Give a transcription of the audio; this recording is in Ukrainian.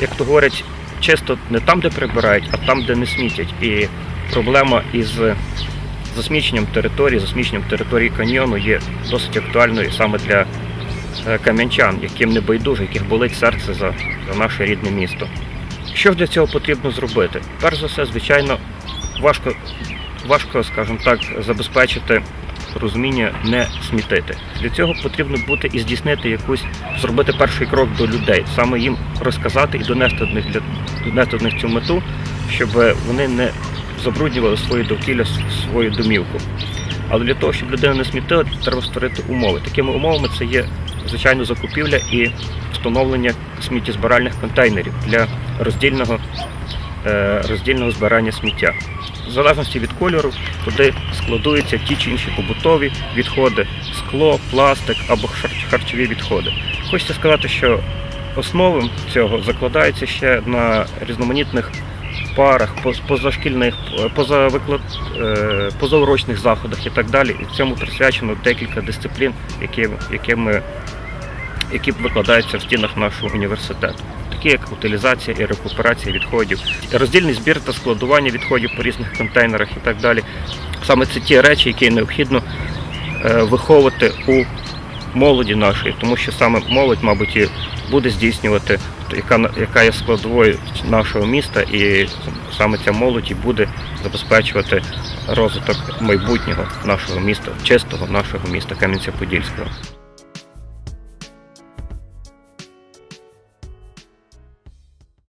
як то говорять, чисто не там, де прибирають, а там, де не смітять. І проблема із засміченням території, засміченням території каньйону є досить актуальною саме для е, кам'янчан, яким не байдуже, яких болить серце за, за наше рідне місто. Що ж для цього потрібно зробити? Перш за все, звичайно, важко, важко, скажімо так, забезпечити розуміння не смітити. Для цього потрібно бути і здійснити якусь, зробити перший крок до людей, саме їм розказати і донести до них, для, донести до них цю мету, щоб вони не забруднювали свої довкілля, свою домівку. Але для того, щоб людина не смітила, треба створити умови. Такими умовами це є звичайно закупівля і встановлення сміттєзбиральних контейнерів для роздільного, роздільного збирання сміття. В залежності від кольору туди складуються ті чи інші побутові відходи, скло, пластик або харчові відходи. Хочеться сказати, що основи цього закладаються ще на різноманітних парах, позашкільних, е, позавиклад, е, позаурочних заходах і так далі. І цьому присвячено декілька дисциплін, які, які, ми, які викладаються в стінах нашого університету. Такі як утилізація і рекуперація відходів, роздільний збір та складування відходів по різних контейнерах і так далі. Саме це ті речі, які необхідно е, виховувати у молоді нашої, тому що саме молодь, мабуть, і буде здійснювати, яка, яка є складовою нашого міста, і саме ця молодь і буде забезпечувати розвиток майбутнього нашого міста, чистого нашого міста Кам'янця-Подільського.